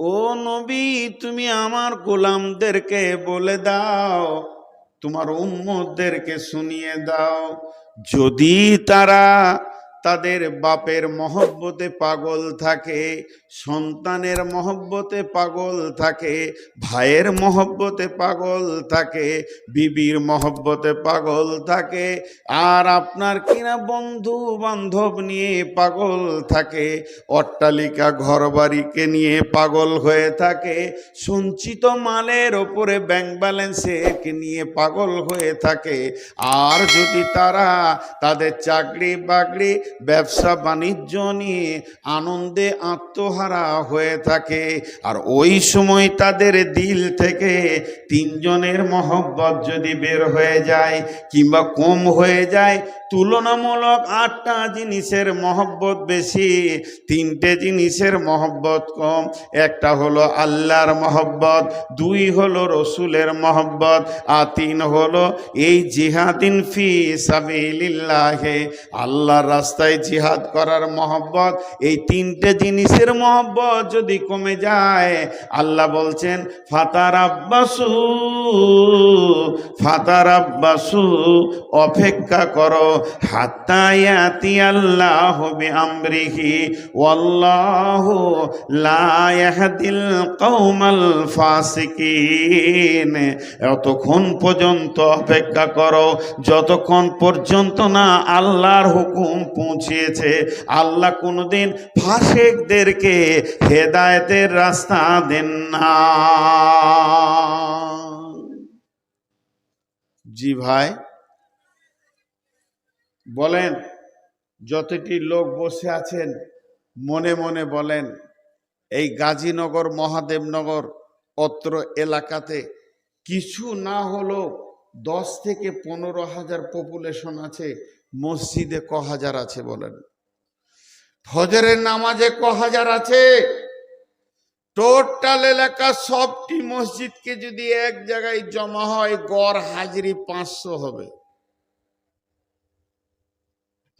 ও নবী, তুমি আমার গোলামদেরকে বলে দাও, তোমার উম্মদেরকে শুনিয়ে দাও। যদি তারা তাদের বাপের মহব্বতে পাগল থাকে সন্তানের মহব্বতে পাগল থাকে, ভাইয়ের মহব্বতে পাগল থাকে, বিবির মহব্বতে পাগল থাকে, আর আপনার কিনা বন্ধু বান্ধব নিয়ে পাগল থাকে, অট্টালিকা ঘরবাড়িকে নিয়ে পাগল হয়ে থাকে, সঞ্চিত মালের ওপরে ব্যাংক ব্যালেন্সে নিয়ে পাগল হয়ে থাকে, আর যদি তারা তাদের চাকরি বাকরি ব্যবসা বাণিজ্য নিয়ে আনন্দে আত্মহারা হয়ে থাকে। আর ওই সময় তাদের দিল থেকে তিনজনের মহব্বত যদি বের হয়ে যায় কিংবা কম হয়ে যায় তুলনামূলক আটটা জিনিসের মহব্বত বেশি, তিনটে জিনিসের মহব্বত কম। একটা হলো আল্লাহর মহব্বত, দুই হলো রসুলের মহব্বত, আর তিন হলো এই জিহাদিন ফি সাবিলিল্লাহে, আল্লাহর রাস্তায় জিহাদ করার মহব্বত। এই তিনটে জিনিসের মহব্বত যদি কমে যায়, আল্লাহ বলছেন ফাতার আব্বাসু ফাতার আব্বাসু অপেক্ষা করো হাত্তায়াতি আল্লাহ আমরিহি ওয়াল্লাহু লা ইয়াহদিল কওমাল ফাসিকিন। এতক্ষণ পর্যন্ত অপেক্ষা করো, যতক্ষণ পর্যন্ত না আল্লাহর হুকুম পৌঁছেছে, আল্লাহ কোনোদিন ফাসেকদেরকে হেদায়েতের রাস্তা দেন না। জি ভাই বলেন, যতটি লোক বসে আছেন, মনে মনে বলেন, এই গাজীনগর, মহাদেবনগর অত্র এলাকাতে কিছু না হলেও দশ থেকে পনেরো হাজার পপুলেশন আছে, মসজিদে ক হাজার আছে বলেন। ফজরের নামাজে ক হাজার আছে। টোটাল এলাকা সবটি মসজিদকে যদি এক জায়গায় জমা হয়, গড় হাজিরি পাঁচশো হবে।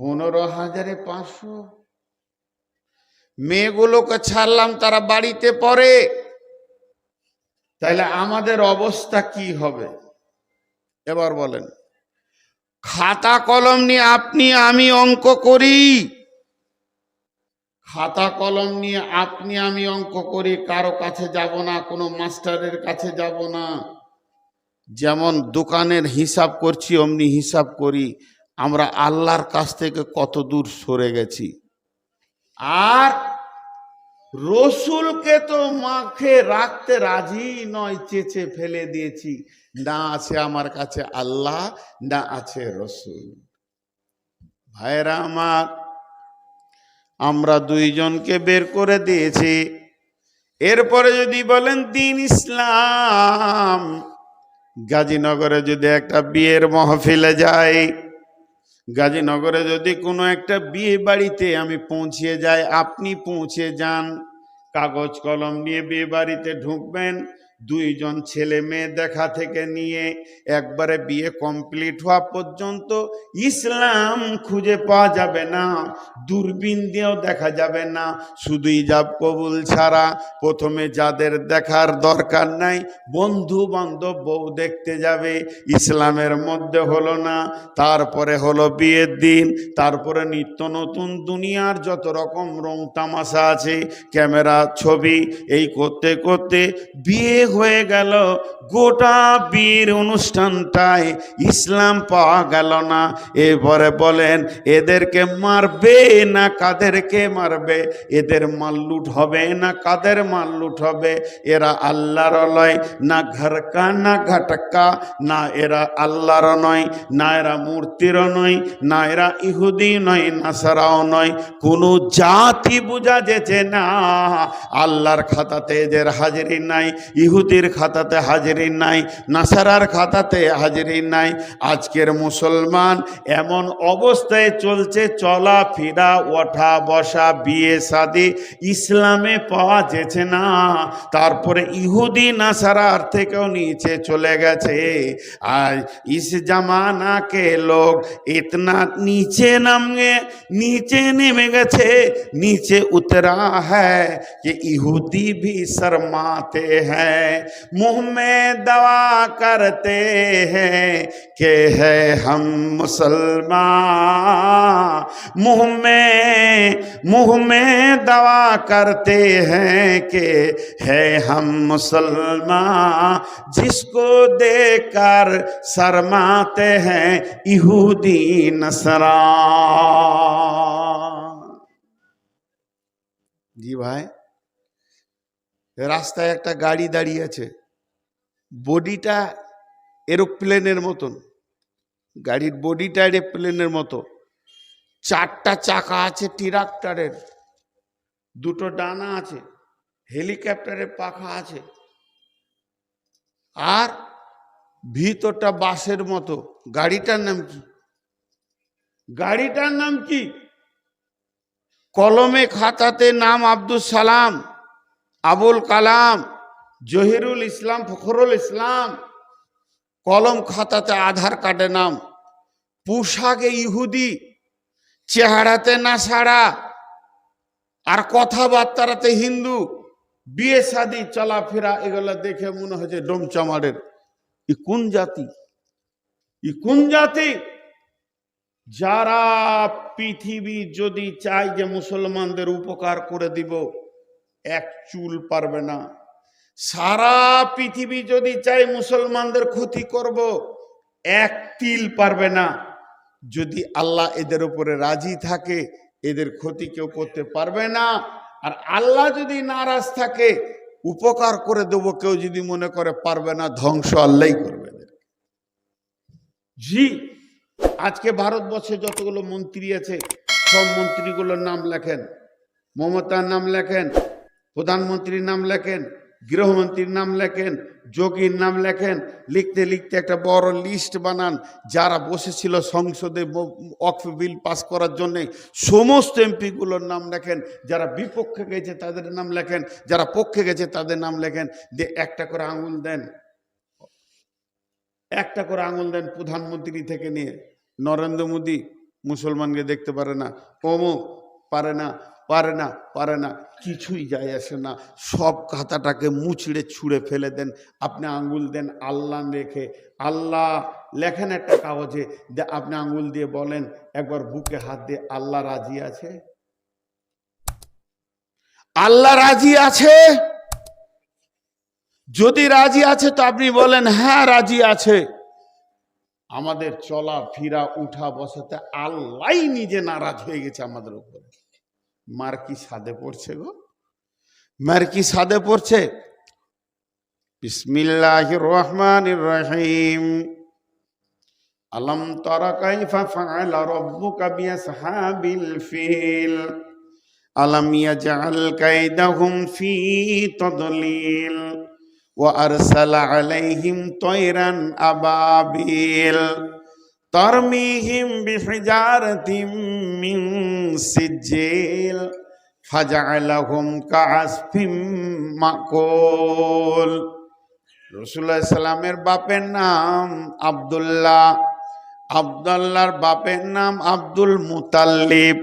পনেরো হাজারে পাঁচশো। মেয়েগুলোকে ছাড়লাম, তারা বাড়িতে পড়ে। তাহলে আমাদের অবস্থা কি হবে? এবার বলেন, খাতা কলম নিয়ে আপনি, আমি অঙ্ক করি। খাতা কলম নিয়ে আপনি, আমি অঙ্ক করি, কারও কাছে যাব না, কোনো মাস্টারের কাছে যাব না। যেমন দোকানের হিসাব করছি, অমনি হিসাব করি। আমরা আল্লাহর কাছ থেকে কত দূর সরে গেছি। আর রসুলকে তো মাখে রাখতে রাজি নয়, চেচে ফেলে দিয়েছি। না আছে আমার কাছে আল্লাহ, না আছে রসুল। ভাইরা আমার, আমরা দুইজনকে বের করে দিয়েছি। এরপরে যদি বলেন দিন ইসলাম, গাজীনগরে যদি একটা বিয়ের মহফিলে যাই গাজীনগরে যদি কোনো একটা বিয়ে বাড়িতে আমি পৌঁছিয়ে যাই, আপনি পৌঁছে যান। কাগজ কলম নিয়ে বিয়ে বাড়িতে ঢুকবেন। দুইজন ছেলে মেয়ে দেখা থেকে নিয়ে একবারে বিয়ে কমপ্লিট হওয়া পর্যন্ত ইসলাম খুঁজে পাওয়া যাবে না, দূরবীন দিয়েও দেখা যাবে না। শুধুই ইজাব কবুল ছাড়া প্রথমে যাদের দেখার দরকার নাই বন্ধু বান্ধব বউ দেখতে যাবে। ইসলামের মধ্যে হলো না, তারপরে হলো বিয়ের দিন, তারপরে নিত্য নতুন দুনিয়ার যত রকম রং তামাশা আছে, ক্যামেরা, ছবি, এই করতে করতে বিয়ে হয়ে গেল। গোটা বিয়ের অনুষ্ঠানটায় ইসলাম পাওয়া গেল না। এরপরে বলেন, এদেরকে মারবে না কাদেরকে মারবে? এদের মাল লুট হবে না কাদের মাল লুট হবে? এরা আল্লাহর লয়, না ঘরকা, না ঘাটকা, না এরা আল্লাহর নয়, না এরা মূর্তিরও নয়, না এরা ইহুদি নয়, নাসারাও নয়। কোনো জাতি বোঝা যেছে না। আল্লাহর খাতাতে এদের হাজিরি নাই। ইহুদির খাতাতে হাজিরি হাজিরিন নাই নাসারার খাতাতে হাজিরিন নাই আজকের মুসলমান এমন অবস্থায় চলছে চলা ফেরা ওঠা বসা বিয়ে শাদি ইসলামে পাওয়া যেছে না তারপরে ইহুদি নাসারার থেকেও নিচে চলে গেছে আর ইস জামানা কে লোক ইতনা নিচে নামে নিচে নেমে গেছে নিচে उतरा है कि यहूदी भी शर्माते हैं मुँह में दवा करते हैं के है हम मुसलमान। मुँह में मुँह में दवा करते हैं के है हम मुसलमान। जिसको देखकर शर्माते हैं यहूदी नसरा जी भाई। রাস্তায় একটা গাড়ি দাঁড়িয়ে আছে। বডিটা এরোপ্লেনের মতন। গাড়ির বডিটা এরোপ্লেনের মতো। চারটা চাকা আছে ট্রাক্টরের। দুটো ডানা আছে। হেলিকপ্টারের পাখা আছে। আর ভিতরটা বাসের মতো। গাড়িটার নাম কি? গাড়িটার নাম কি? কলমে খাতাতে নাম আব্দুল সালাম। আবুল কালাম, জহিরুল ইসলাম, ফখরুল ইসলাম, কলম খাতাতে আধার কার্ডে নাম, পোশাকে ইহুদি, চেহারাতে না সারা আর কথাবার্তারাতে হিন্দু, বিয়ে শাদি, চলাফেরা, এগুলো দেখে মনে হচ্ছে ডোমচামারের ই কোন জাতি? ই কোন জাতি? যারা পৃথিবী যদি চায় যে মুসলমানদের উপকার করে দিব এক চুল পারবে না। সারা পৃথিবী যদি চায় মুসলমানদের ক্ষতি করব, এক তিল পারবে না। যদি আল্লাহ এদের উপরে রাজি থাকে, এদের ক্ষতি কেউ করতে পারবে না। আর আল্লাহ যদি নারাজ থাকে, উপকার করে দেব, কেউ যদি মনে করে পারবে না, ধ্বংস আল্লাহই করবে জি, আজকে ভারতবর্ষে যতগুলো মন্ত্রী আছে, সব মন্ত্রীগুলোর নাম লেখেন। মমতার নাম লেখেন প্রধানমন্ত্রীর নাম লেখেন, গৃহমন্ত্রীর নাম লেখেন, যোগীর নাম লেখেন, লিখতে লিখতে একটা বড় লিস্ট বানান, যারা বসেছিল সংসদে অক্ফ বিল পাস করার জন্যে, সমস্ত এমপিগুলোর নাম লেখেন, যারা বিপক্ষে গেছে তাদের নাম লেখেন, যারা পক্ষে গেছে তাদের নাম লেখেন দিয়ে একটা করে আঙুল দেন। একটা করে আঙুল দেন প্রধানমন্ত্রী থেকে নিয়ে। নরেন্দ্র মোদী মুসলমানকে দেখতে পারে না, অমুক পারে না পারে না পারে না। কিছুই যায় আসে না। সব খাতাটাকে মুচড়ে ছুঁড়ে ফেলে দেন। আপনি আঙ্গুল দেন, আল্লাহ রেখে আল্লাহ লেখেন একটা কাগজে আপনি আঙ্গুল দিয়ে বলেন, একবার বুকে হাত দিয়ে, আল্লাহ রাজি আছে? আল্লাহ রাজি আছে? যদি রাজি আছে, তো আপনি বলেন হ্যাঁ রাজি আছে। আমাদের চলা ফিরা উঠা বসাতে আল্লাহ নিজে নারাজ হয়ে গেছে আমাদের উপরে। মার কি সাদে পড়ছে গো? মার কি সাদে পড়ছে? বিসমিল্লাহ রহমান রহিম। আলম তরা কাইফা ফাআল রাব্বুকা বিআসহাবিল ফিল। আলম ইয়াজআল কাইদাহুম ফি তাদলিল। ওয়া আরসালা আলাইহিম তায়রান আবাবিল। তরমিহিম বিফিজারতিম মিন সিজিল ফাজালাহুম কাসফিম মাকুল রসুল্লাহ সাল্লামের বাপের নাম আবদুল্লাহ, আবদুল্লাহর বাপের নাম আব্দুল মুতাল্লিব,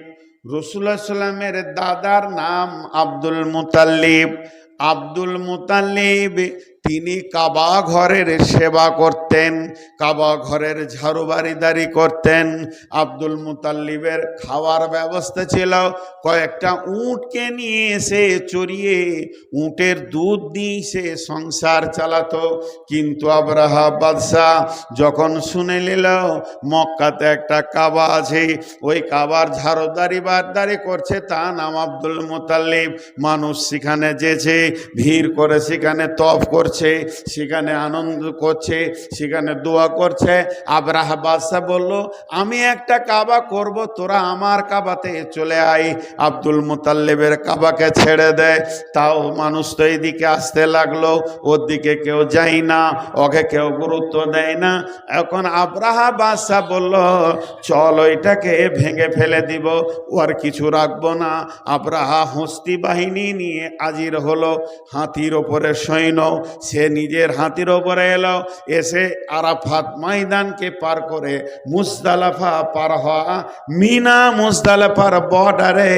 রসুল্লাহ সাল্লামের দাদার নাম আব্দুল মুতাল্লিব আব্দুল মুতাল্লিব তিনি কাবা ঘরের সেবা করতেন, কাবা ঘরের ঝাড়ুবাড়িদারি করতেন। আব্দুল মুতাল্লিবের খাওয়ার ব্যবস্থা ছিল, কয়েকটা উঁটকে নিয়ে এসে চড়িয়ে উঁটের দুধ দিয়ে সে সংসার চালাতো। কিন্তু আবরাহা বাদশাহ যখন শুনে নিল, মক্কাতে একটা কাবা আছে, ওই কাবার ঝাড়ুদারি বারদারি করছে তা নাম আব্দুল মুতাল্লিব। মানুষ সেখানে যেছে, ভিড় করে সেখানে তফ করছে। করছে, সেখানে আনন্দ করছে, সেখানে দোয়া করছে। আবরাহ বাদশাহ বলল, আমি একটা কাবা করব, তোরা আমার কাবাতে চলে আয়। আব্দুল মুতাল্লিবের কাবাকে ছেড়ে দেয় তাও মানুষ তো এইদিকে আসতে লাগল ওর দিকে কেউ যায় না, ওকে কেউ গুরুত্ব দেয় না। এখন আব্রাহা বাদশাহ বলল, চল ওইটাকে ভেঙে ফেলে দিব, ও আর কিছু রাখব না। আব্রাহা হস্তি বাহিনী নিয়ে আজির হলো, হাতির ওপরে সৈন্য সে নিজের হাতির ওপরে এলো, এসে আরাফাত ময়দানকে পার করে মুজদালাফা পার হওয়া মিনা মুজদালাফার বর্ডারে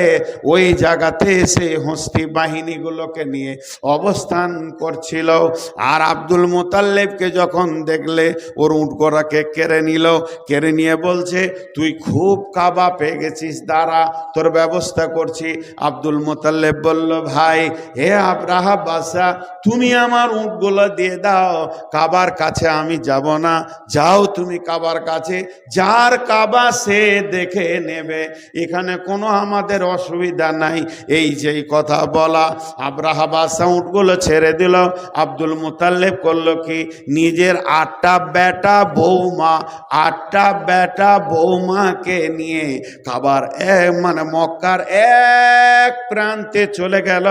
ওই জায়গাতে এসে হস্তি বাহিনীগুলোকে নিয়ে অবস্থান করছিল। আর আব্দুল মোতাল্লেবকে যখন দেখলে, ওর উটগোড়াকে কেড়ে নিল, কেড়ে নিয়ে বলছে, তুই খুব কাবা পেয়ে গেছিস দ্বারা তোর ব্যবস্থা করছি। আব্দুল মোতাল্লেব বলল, ভাই, হে আব্রাহা বাসা তুমি আমার উটগুলো দিয়ে দাও। কাবার কাছে আমি যাব না। যাও তুমি কাবার কাছে। যার কাবা সে দেখে নেবে। এখানে কোনো আমাদের অসুবিধা নাই। এই যেই কথা বলা। আব্রাহা বাসা উটগুলো ছেড়ে দিল। আব্দুল মুতাল্লেব করল কি? নিজের আটটা বেটা বৌমা, আটটা বেটা বৌমাকে নিয়ে কাবার এক মানে মক্কার এক প্রান্তে চলে গেল।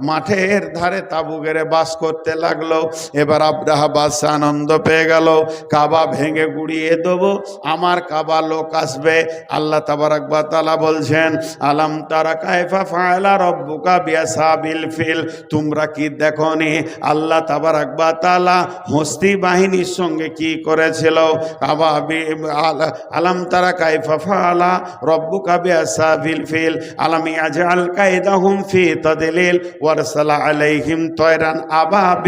মাঠের ধারে তাবু গেড়ে বাস করতে লাগল। এবার আব্রাহা বাদশাহ আনন্দ পেয়ে গেল। কাবা ভেঙে গুড়িয়ে দেবো। আমার কাবা লোক আসবে। আল্লাহ তাবারাক বা তালা বলছেন, আলাম তারা কায়ফা ফায়লা রব্বুকা বিয়াসাবিল ফিল? তোমরা কি দেখো নি আল্লাহ তাবারাক বা তালা হস্তি বাহিনীর সঙ্গে কি করেছিল? কাবা আল- আলাম তারা কায়ফা ফালা রব্বুকা বিয়াসাবিল ফিল? আলাম ইয়াজআল কায়দাহুম ফি তাদলিল? ওয়ারসালা আলাইহিম তয়রান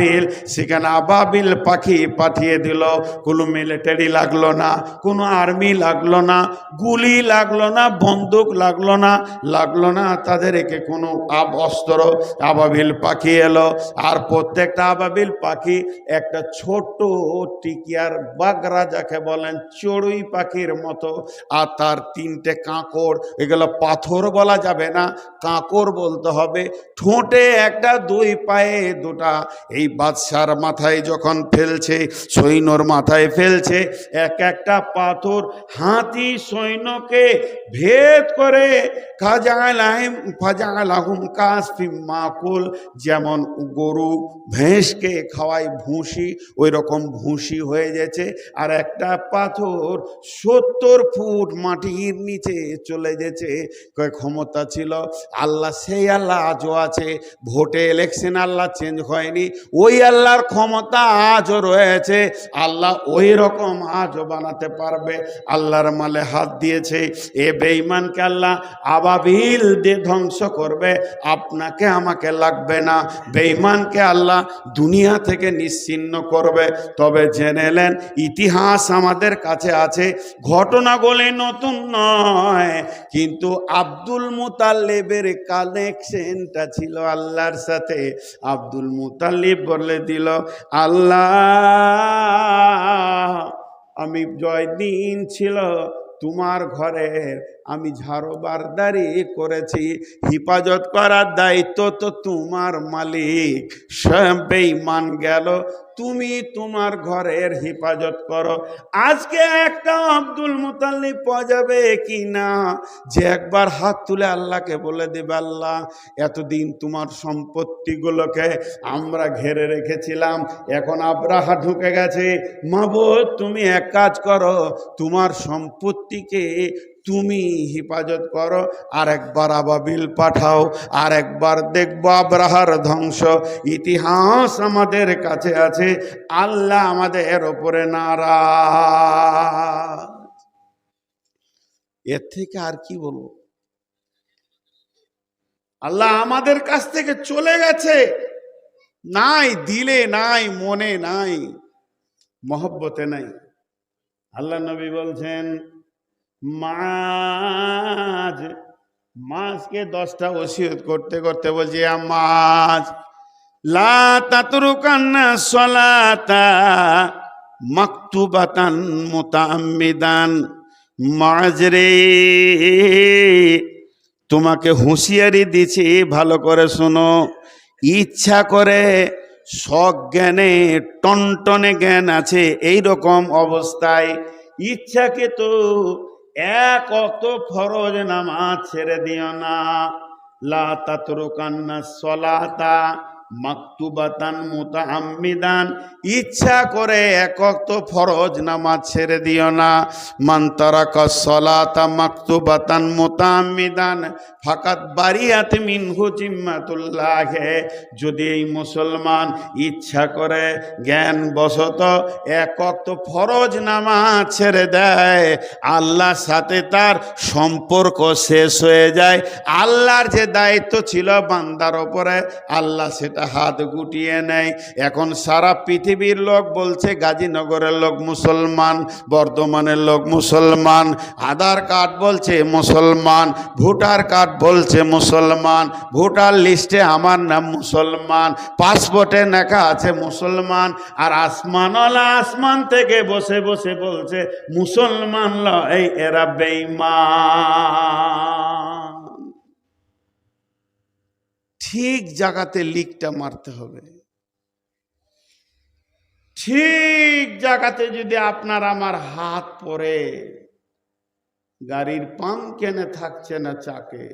আবাবিল সেখানে আবাবিল পাখি পাঠিয়ে দিল। কোনো মিলিটারি লাগল না, কোনো আর্মি লাগল না, গুলি লাগল না, বন্দুক লাগল না লাগল না তাদেরকে কোনো আব অস্ত্র। আবাবিল পাখি এলো, আর প্রত্যেকটা আবাবিল পাখি একটা ছোট টিকিয়ার বাগরা যাকে বলেন চড়ুই পাখির মতো, আর তার তিনটে কাঁকড়। এগুলো পাথর বলা যাবে না, কাঁকড় বলতে হবে। ঠোঁটে একটা, দুই পায়ে দুটা, এই বাদশার মাথায় যখন ফেলছে, সৈন্যর মাথায় ফেলছে, এক একটা পাথর হাতি সৈন্যকে ভেদ করে যেমন গরু ভেঁসকে খাওয়ায় ভুসি ওই রকম ভুসি হয়ে গেছে। আর একটা পাথর সত্তর ফুট মাটির নিচে চলে গেছে। ক্ষমতা ছিল? আল্লাহ, সেই আল্লাহ আজও আছে। ভোটে ইলেকশন আল্লাহ চেঞ্জ হয়নি। ওই আল্লাহর ক্ষমতা আজও রয়েছে। আল্লাহ ওই রকম আজও বানাতে পারবে। আল্লাহর মালে হাত দিয়েছে। এ বেঈমানকে আল্লাহ আবাবিল দিয়ে ধ্বংস করবে। আপনাকে আমাকে লাগবে না। বেঈমানকে আল্লাহ দুনিয়া থেকে নিশ্চিন্ন করবে। তবে জেনে নেন, ইতিহাস আমাদের কাছে আছে। ঘটনাগুলি নতুন নয়। কিন্তু আব্দুল মুতাল্লিবের কানেকশনটা ছিল আল্লাহর সাথে। আব্দুল মুতাল্লিব বলে দিল আল্লাহ আমি জয় দিন ছিল তোমার ঘরের আমি ঝাড়োবারদারি করেছি। হিফাজত করার দায়িত্ব তো তোমার মালিক। স্বয়ং বেঈমান গেল। তুমি তোমার ঘরের হেফাজত করো। আজকে একটা আব্দুল মুতাল্লিব পাওয়া যাবে কি না যে একবার হাত তুলে আল্লাহকে বলে দেবে, আল্লাহ, এতদিন তোমার সম্পত্তিগুলোকে আমরা ঘেরে রেখেছিলাম। এখন আব্রাহা ঢুকে গেছে। মাবুদ, তুমি এক কাজ করো। তোমার সম্পত্তিকে তুমি হেফাজত করো আর একবার আবাবিল পাঠাও আর একবার দেখব আব্রাহার ধ্বংস। ইতিহাস আমাদের কাছে আছে, আল্লাহ আমাদের এর ওপরে নারা এর থেকে আর কি বলব? আল্লাহ আমাদের কাছ থেকে চলে গেছে। নাই দিলে নাই, মনে নাই, মহব্বতে নাই। আল্লাহ নবী বলছেন মাছ, মাছকে দশটা ওসিয়ত করতে করতে বলছি মাছ, লা তাতরুকান্না সলাতা মাকতুবাতান মুতাআম্মিদান মাছ রে, তোমাকে হুঁশিয়ারি দিছি, ভালো করে শোনো। ইচ্ছা করে সজ্ঞানে টনটনে জ্ঞান আছে এই রকম অবস্থায়। ইচ্ছাকে তো এক অত ফরজ নামাজ ছেড়ে দিও না। লা তাতরুকান্না সলাতা। মাকতুবাতান মুতাআম্মিদান ইচ্ছা করে একক তো ফরজ নামাজ ছেড়ে দিও না। মান তারাকা সলাতা মাকতুবাতান মুতাআম্মিদান ফাকাত বারিয়াত মিনহু জিম্মাতুল্লাহ। যদি এই মুসলমান ইচ্ছা করে জ্ঞান বশত একক তো ফরজ নামাজ ছেড়ে দেয়, আল্লাহর সাথে তার সম্পর্ক শেষ হয়ে যায়। আল্লাহর যে দায়িত্ব ছিল বান্দার ওপরে, আল্লাহ সেটা হাত গুটিয়ে নেয়। এখন সারা পৃথিবীর লোক বলছে, গাজীনগরের লোক মুসলমান, বর্ধমানের লোক মুসলমান, আধার কার্ড বলছে মুসলমান, ভোটার কার্ড বলছে মুসলমান, ভোটার লিস্টে আমার নাম মুসলমান, পাসপোর্টে লেখা আছে মুসলমান, আর আসমানওয়ালা আসমান থেকে বসে বসে বলছে মুসলমান লয় এরা বেঈমান। ঠিক জায়গাতে লিকটা মারতে হবে। ঠিক জায়গাতে যদি আপনার আমার হাত পরে গাড়ির পাম কেনে থাকছে না চাকে।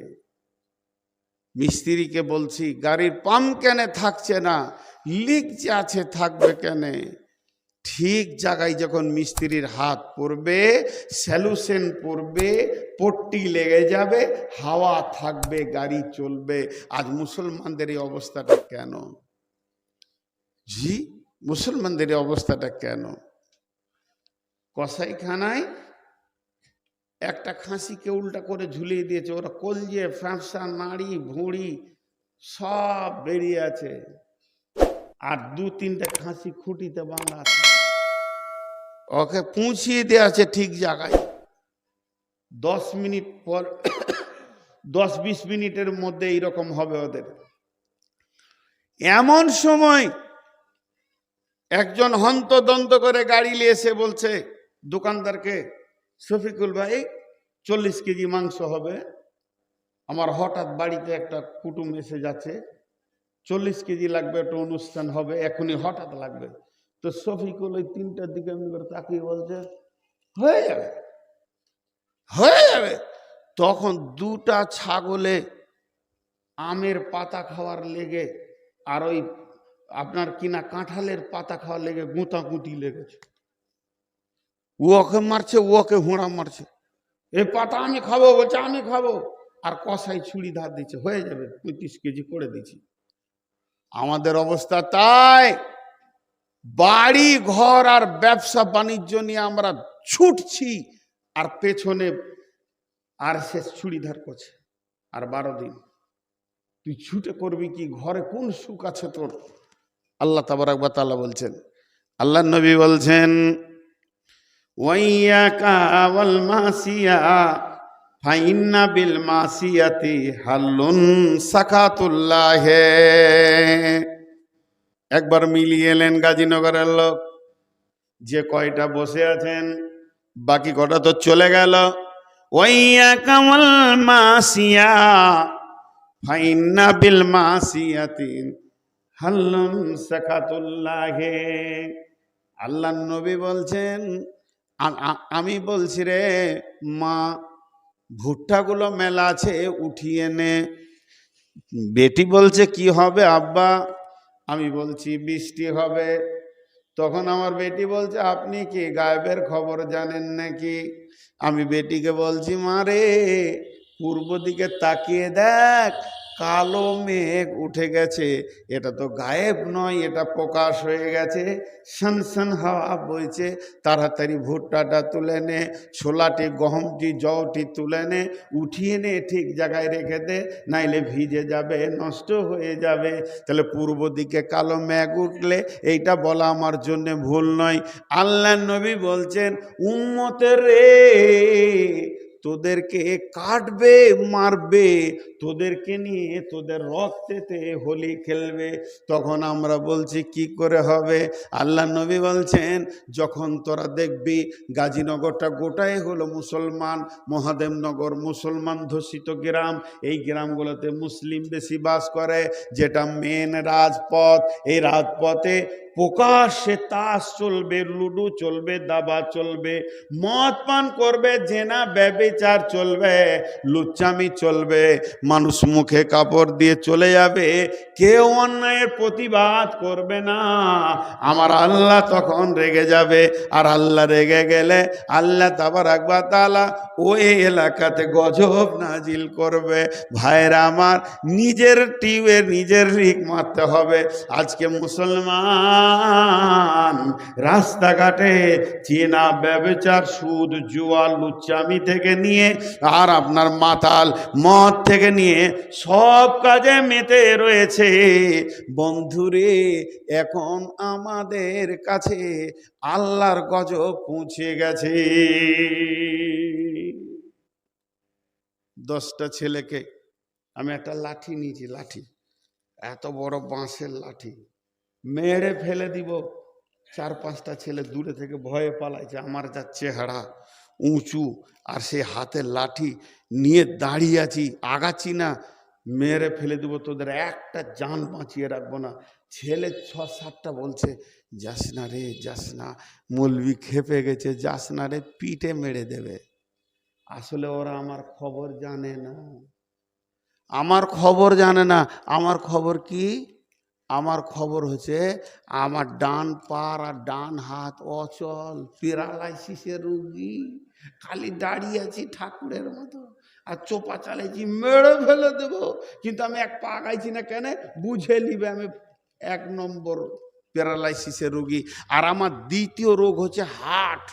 মিস্ত্রিকে বলছি, গাড়ির পাম কেনে থাকছে না, লিক যে আছে থাকবে কেনে? ঠিক জায়গায় যখন মিস্ত্রির হাত পড়বে স্যালুশন পড়বে, পট্টি লেগে যাবে, হাওয়া থাকবে, গাড়ি চলবে। আজ মুসলমানদের এই অবস্থাটা কেন? জি, মুসলমানদের এই অবস্থাটা কেন? কসাইখানায় একটা খাসিকে উল্টা করে ঝুলিয়ে দিয়েছে। ওরা কলজে ফ্যাঁসা নাড়ি ভুঁড়ি সব বেরিয়ে আছে। আর দু তিনটে খাসি খুঁটিতে বাঁধা আছে। ওকে পৌঁছিয়ে দেওয়া আছে ঠিক জায়গায়। দশ মিনিট পর, দশ বিশ মিনিটের মধ্যে এইরকম হবে ওদের। এমন সময় একজন হন্তদন্ত করে গাড়ি এসে বলছে, দোকানদারকে, শফিকুল ভাই, চল্লিশ কেজি মাংস হবে। আমার হঠাৎ বাড়িতে একটা কুটুম এসে যাচ্ছে। চল্লিশ কেজি লাগবে, একটা অনুষ্ঠান হবে, এখনই হঠাৎ লাগবে। তো শফিকুল ওই তিনটার দিকে এমনি করে তাকিয়ে বলছে, হয়ে যাবে হয়ে যাবে। তখন দুটা ছাগলে আমের পাতা খাওয়ার লেগে আর ওই আপনার কিনা কাঁঠালের পাতা খাওয়ার লেগে গুঁতাগুঁতি লেগেছে। ও ওকে মারছে, ও ওকে হুঁড়া মারছে। এই পাতা আমি খাব, বলছে, আমি খাব। আর কষাই ছুরি ধার দিচ্ছে, হয়ে যাবে, পঁয়ত্রিশ কেজি করে দিচ্ছি। আমাদের অবস্থা তাই। বাড়ি, ঘর আর ব্যবসা বাণিজ্য নিয়ে আমরা ছুটছি আর পেছনে আর সে ছুরি ধার করছে আর বারো দিন। তুই ছুটে করবি কি? ঘরে কোন সুখ আছে তোর? আল্লাহ তাবারাক তাআলা বলছেন, আল্লাহ নবী বলছেন, ওয়াইয়াকা ওয়াল মাসিয়া একবার মিলিয়ে এলেন গাজীনগরের লোক। যে কয়টা বসে আছেন, বাকি কটা তো চলে গেল। ওয়াইয়াকা ওয়াল মাসিয়া, ফাইন্না বিল মাসিয়াতি হাল্লুন সাকাতুল্লাহে। আল্লাহ নবী বলছেন আমি বলছি রে মা, ভুট্টাগুলো মেলা আছে উঠিয়ে নে। বেটি বলছে, কি হবে আব্বা? আমি বলছি, বৃষ্টি হবে। তখন আমার বেটি বলছে, আপনি কি গায়েবের খবর জানেন নাকি? আমি বেটিকে বলছি মারে পূর্ব দিকে তাকিয়ে দেখ। কালো মেঘ উঠে গেছে। এটা তো গায়েব নয়, এটা প্রকাশ হয়ে গেছে। সানসান হাওয়া বইছে। তাড়াতাড়ি ভুট্টাটা তুলে নে, ছোলাটি, গহমটি জওটি তুলে নে, উঠিয়ে নে, ঠিক জায়গায় রেখে দে, নাইলে ভিজে যাবে, নষ্ট হয়ে যাবে। তাহলে পূর্ব দিকে কালো মেঘ উঠলে এইটা বলা আমার জন্য ভুল নয়। আল্লাহ নবী বলছেন, উম্মতের রে তোদেরকে কাটবে, মারবে, তোদেরকে নিয়ে তোদের রক্তেতে হোলি খেলবে। তখন আমরা বলছি, কি করে হবে? আল্লাহ নবী বলছেন, যখন তোরা দেখবি গাজীনগরটা গোটাই হলো মুসলমান, মহাদেবনগর মুসলমান ধর্ষিত গ্রাম, এই গ্রামগুলোতে মুসলিম বেশি বাস করে, যেটা মেন রাজপথ, এই রাজপথে প্রকাশ্যে তাস চলবে, লুডু চলবে, দাবা চলবে, মদ পান করবে, জেনা, ব্যবিচার চলবে, লুচ্চামি চলবে, মানুষ মুখে কাপড় দিয়ে চলে যাবে, কেউ অন্যায়ের প্রতিবাদ করবে না। আমার আল্লাহ তখন রেগে যাবে, আর আল্লাহ রেগে গেলে আল্লাহ তাবার আকবা তালা ওই এলাকাতে গজব নাজিল করবে। ভাইরা আমার, নিজের টিউবে নিজের রিক মারতে হবে। আজকে মুসলমান রাস্তাঘাটে চেনা ব্যবচার সুদ জুয়া লুচ্চামি থেকে নিয়ে আর আপনার মাতাল মদ থেকে নিয়ে সব কাজে মেতে রয়েছে। বন্ধুরে, এখন আমাদের কাছে আল্লাহর গজব পৌঁছে গেছে। দশটা ছেলেকে আমি একটা লাঠি নিয়েছি, লাঠি। এত বড় বাঁশের লাঠি। মেরে ফেলে দিব। চার পাঁচটা ছেলে দূরে থেকে ভয়ে পালাইছে। আমার যা চেহারা উঁচু আর সে হাতের লাঠি নিয়ে দাঁড়িয়ে আছি, আগাচ্ছি না। মেরে ফেলে দেবো তোদের, একটা জান বাঁচিয়ে রাখব না। ছেলে ছ সাতটা বলছে, যাস না রে, যাস না। মলবি খেপে গেছে, যাস না রে, পিঠে মেরে দেবে। আসলে ওরা আমার খবর জানে না। আমার খবর জানে না। আমার খবর কি? আমার খবর হচ্ছে আমার ডান পার আর ডান হাত অচল, প্যারালাইসিসের রুগী, খালি দাঁড়িয়ে আছি ঠাকুরের মতো। আর চোপা চালাইছি, মেরে ফেলে দেবো। কিন্তু আমি এক পা গাইছি না কেন? বুঝে নিবে আমি এক নম্বর প্যারালাইসিসের রুগী। আর আমার দ্বিতীয় রোগ হচ্ছে হার্ট।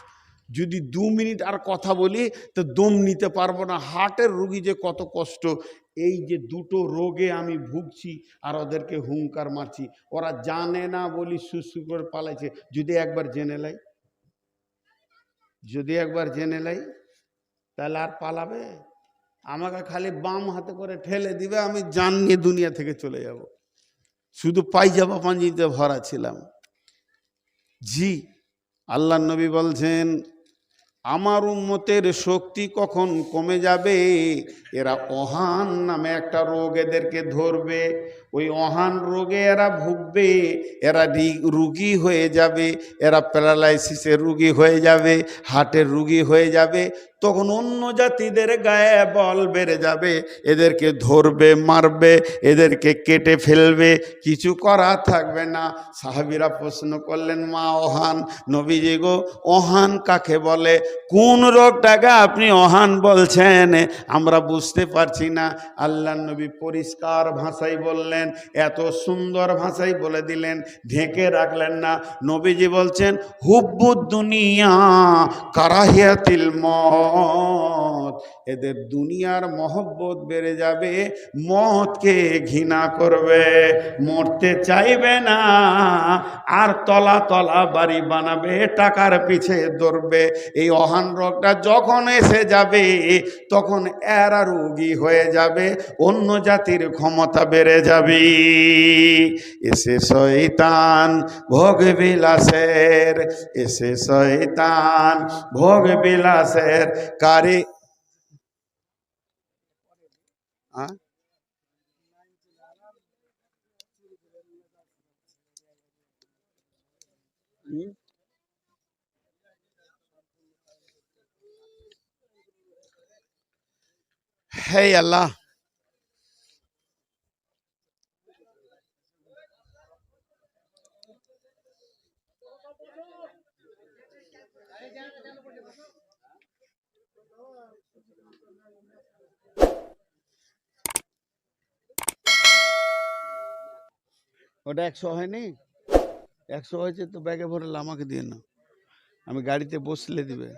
যদি দু মিনিট আর কথা বলি, তো দম নিতে পারব না। হার্টের রুগী যে কত কষ্ট। এই যে দুটো রোগে আমি ভুগছি আর ওদেরকে হুঙ্কার মারছি, ওরা জানে না বলি সুসু করে পালাইছে। যদি একবার জেনে লাই, যদি একবার জেনে লাই, তাহলে আর পালাবে? আমাকে খালি বাম হাতে করে ঠেলে দিবে, আমি জান নিয়ে দুনিয়া থেকে চলে যাব। শুধু পাইজামা পাঞ্জিতে ভরা ছিলাম। জি আল্লাহ নবী বলছেন আমার উম্মতের শক্তি কখন কমে যাবে? এরা অহান নামে একটা রোগ এদেরকে ধরবে। ওই অহান রোগে এরা ভুগবে, এরা রুগী হয়ে যাবে, এরা প্যারালাইসিসের রুগী হয়ে যাবে, হার্টের রুগী হয়ে যাবে, তখন অন্য জাতিদের গায়ে বল বেড়ে যাবে, এদেরকে ধরবে, মারবে, এদেরকে কেটে ফেলবে, কিছু করা থাকবে না। সাহাবিরা প্রশ্ন করলেন, মা অহান, নবীজি গো ওহান কাকে বলে? কোন রোগটাকে আপনি অহান বলছেন? আমরা বুঝতে পারছি না। আল্লাহ নবী পরিষ্কার ভাষায় বললেন এত সুন্দর ভাষাই বলে দিলেন ঢেকে রাখলেন না। নবীজি বলছেন হুব্বু দুনিয়া কারাহিয়াতিল মত এদের দুনিয়ার মহব্বত বেড়ে যাবে মতকে ঘৃণা করবে, মরতে চাইবে না, আর তলা তলা বাড়ি বানাবে, টাকার পিছে দৌড়বে এই অহান রোগটা যখন এসে যাবে, তখন এরা রোগী হয়ে যাবে, অন্য জাতির ক্ষমতা বেড়ে যাবে। এসে শয়তান ভোগ বিলাসের, এসে শয়তান ভোগ বিলাসের, কারে হে আল্লাহ ওটা একশো হয়নি। একশো হয়েছে তো ব্যাগে ভরে আমাকে দিয়ে না আমি গাড়িতে বসলে দিবে।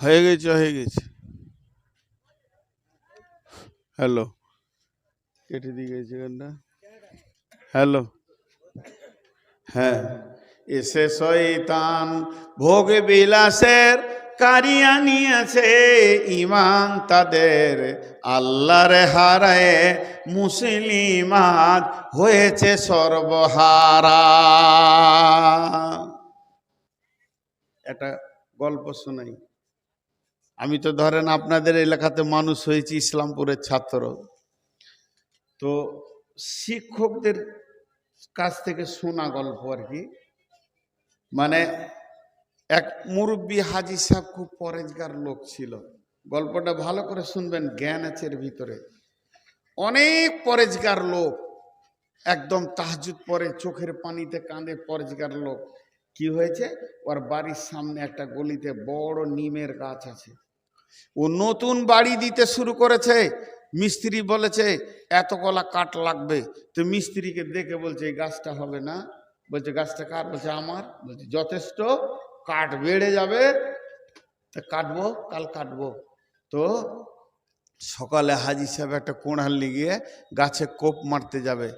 হয়ে গেছে হয়ে গেছে। হ্যালো। কেটে দিয়ে গেছে গানটা হ্যালো। হ্যাঁ। এসে শয়তান ভোগ বিলাসের কারিয়া নিয়েছে ইমান তাদের আল্লাহর হারায় মুসলিমাত হয়েছে সর্বহারা। একটা গল্প শোনাই। আমি তো ধরেন আপনাদের এলাকাতে মানুষ হয়েছি, ইসলামপুরের ছাত্র। তো শিক্ষকদের কাছ থেকে শোনা গল্প আর কি। মানে এক মুরব্বী হাজি সাহেব খুব পরেজগার লোক ছিল। গল্পটা ভালো করে শুনবেন, জ্ঞান আছে এর ভিতরে। অনেক পরেজগার লোক, একদম তাহাজুদ পরে চোখের পানিতে কাঁদে পরেজগার লোক। কি হয়েছে? ওর বাড়ির সামনে একটা গলিতে বড় নিমের গাছ আছে। ও নতুন বাড়ি দিতে শুরু করেছে। মিস্ত্রি বলেছে, এত কলা কাঠ লাগবে। তো মিস্ত্রিকে দেখে বলছে, এই গাছটা হবে না। বলছে, গাছটা কার বলছে, আমার। বলছে, যথেষ্ট। কাঠ বেড়ে যাবে। তা কাটবো, কাল কাটবো। তো সকালে হাজি সাহেব একটা কোঁড়াল লিগিয়ে গাছে কোপ মারতে যাবে।